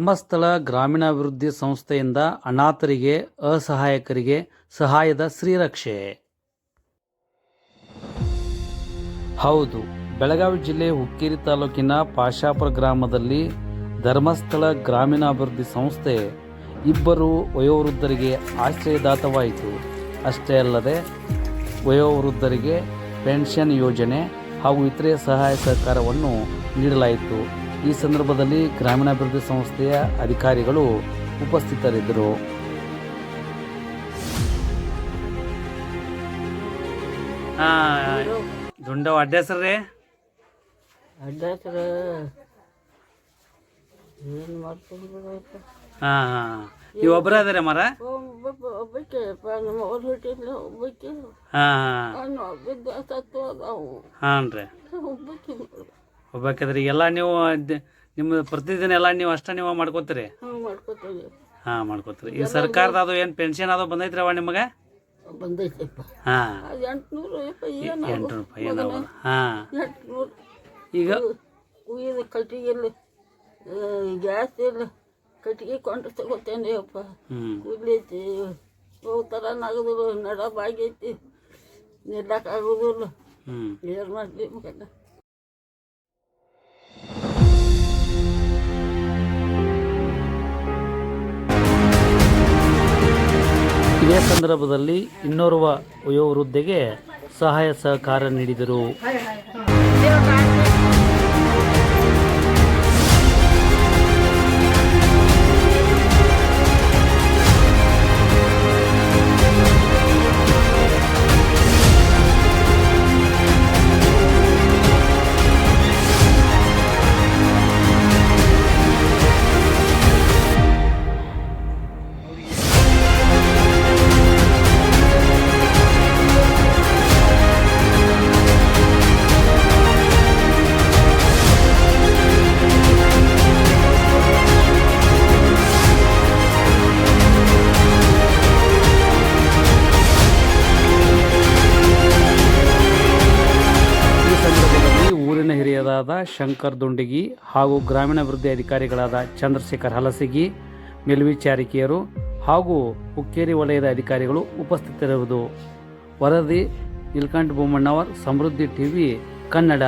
ಧರ್ಮಸ್ಥಳ ಗ್ರಾಮೀಣಾಭಿವೃದ್ಧಿ ಸಂಸ್ಥೆಯಿಂದ ಅನಾಥರಿಗೆ, ಅಸಹಾಯಕರಿಗೆ ಸಹಾಯದ ಶ್ರೀರಕ್ಷೆ ಹೌದು, ಬೆಳಗಾವಿ ಜಿಲ್ಲೆ ಹುಕ್ಕೇರಿ ತಾಲೂಕಿನ ಪಾಶಾಪುರ ಗ್ರಾಮದಲ್ಲಿ ಧರ್ಮಸ್ಥಳ ಗ್ರಾಮೀಣಾಭಿವೃದ್ಧಿ ಸಂಸ್ಥೆ ಇಬ್ಬರು ವಯೋವೃದ್ಧರಿಗೆ ಆಶ್ರಯದಾತವಾಯಿತು. ಅಷ್ಟೇ ಅಲ್ಲದೆ, ವಯೋವೃದ್ಧರಿಗೆ ಪೆನ್ಷನ್ ಯೋಜನೆ ಹಾಗೂ ಇತರೆ ಸಹಾಯ ಸಹಕಾರವನ್ನು ನೀಡಲಾಯಿತು. ಈ ಸಂದರ್ಭದಲ್ಲಿ ಗ್ರಾಮೀಣಾಭಿವೃದ್ಧಿ ಸಂಸ್ಥೆಯ ಅಧಿಕಾರಿಗಳು ಉಪಸ್ಥಿತರಿದ್ದರು. ದುಂಡವ ಅಡ್ಡ ಹೆಸರು ರೀ? ಅಡ್ಡಾತ್ರ ಏನು ಮಾಡ್ಕೊಂಡು ಹಾಂ ಹಾಂ ನೀವು ಒಬ್ಬರೇ ಅದಾರೆ ಮರ ಹಾಂ ಹಾಂ. ರೀ ಒಬ್ಬಾಕಿದ್ರಿ ಎಲ್ಲ ನೀವು ನಿಮ್ಮ ಪ್ರತಿದಿನ ಎಲ್ಲ ನೀವು ಅಷ್ಟ ನೀವು ಮಾಡ್ಕೋತೀರಿ? ಹ್ಞೂ ಮಾಡ್ಕೊತೀವಿ. ಹಾಂ ಮಾಡ್ಕೋತೀರಿ. ಈ ಸರ್ಕಾರದ ಅದು ಏನು ಪೆನ್ಷನ್ ಅದು ಬಂದೈತ್ರಿ ಅವ ನಿಮಗೆ? ಬಂದೈತಪ್ಪ. ಹಾಂ. ಅದು ಎಂಟುನೂರು ರೂಪಾಯಿ ಏನು ಎಂಟು ರೂಪಾಯಿ ಏನವ ಹಾಂ. ಎಂಟುನೂರು. ಈಗ? ಕುಯ್ದು ಕಟ್ಟಿಗೆ ಇಲ್ಲ ಗ್ಯಾಸ್ ಇಲ್ಲ ಕಟ್ಟಿಗೆ ಕೊಂಡು ತಗೋತೇನೆ ಅಪ್ಪ. ಹ್ಞೂ ಕೂಡ್ಲೈತಿ ಹೋಗ್ತಾರ ನಗದ್ರು ನಡ ಬಾಗೈತಿ ನಿಲ್ಲಕ್ಕಾಗೋದಿಲ್ಲ ಏನು ಮಾಡಲಿ ಮಗನ? ಸಂದರ್ಭದಲ್ಲಿ ಇನ್ನೋರ್ವ ವಯೋವೃದ್ಧೆಗೆ ಸಹಾಯ ಸಹಕಾರ ನೀಡಿದರು. ಹಿರಿಯರಾದ ಶಂಕರ್ ದುಂಡಿಗಿ ಹಾಗೂ ಗ್ರಾಮೀಣಾಭಿವೃದ್ಧಿ ಅಧಿಕಾರಿಗಳಾದ ಚಂದ್ರಶೇಖರ್ ಹಲಸಿಗಿ ಮೇಲ್ವಿಚಾರಿಕೆಯರು ಹಾಗೂ ಹುಕ್ಕೇರಿ ವಲಯದ ಅಧಿಕಾರಿಗಳು ಉಪಸ್ಥಿತರಿರುವುದು. ವರದಿ ನೀಲ್ಕಂಠ ಬೊಮ್ಮಣ್ಣವರ್, ಸಮೃದ್ಧಿ ಟಿವಿ, ಕನ್ನಡ.